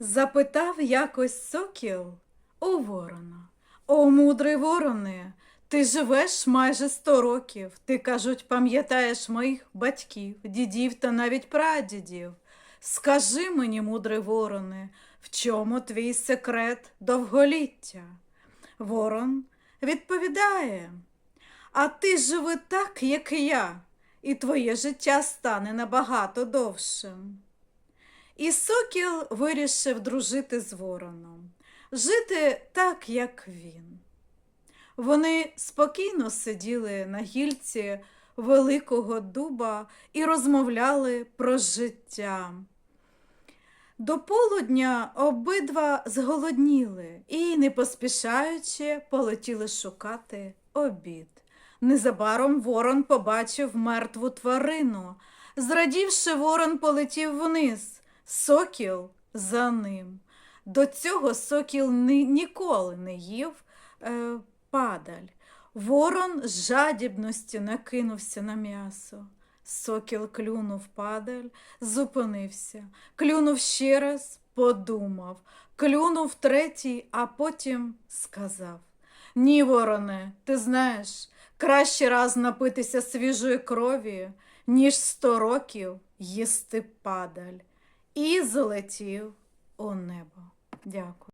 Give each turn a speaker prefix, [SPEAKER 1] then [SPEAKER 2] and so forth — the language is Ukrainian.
[SPEAKER 1] Запитав якось сокіл у ворона. О, мудрий вороне, ти живеш майже сто років. Ти, кажуть, пам'ятаєш моїх батьків, дідів та навіть прадідів. Скажи мені, мудрий вороне, в чому твій секрет довголіття? Ворон відповідає, а ти живи так, як я, і твоє життя стане набагато довшим. І сокіл вирішив дружити з вороном, жити так, як він. Вони спокійно сиділи на гільці великого дуба і розмовляли про життя. До полудня обидва зголодніли і, не поспішаючи, полетіли шукати обід. Незабаром ворон побачив мертву тварину. Зрадівши, ворон полетів вниз, сокіл за ним. До цього сокіл ні- ніколи не їв е, падаль. Ворон з жадібності накинувся на м'ясо. Сокіл клюнув падаль, зупинився, клюнув ще раз, подумав, клюнув третій, а потім сказав: Ні, вороне, ти знаєш, краще раз напитися свіжої крові, ніж сто років їсти падаль. І залетів у небо. Дякую.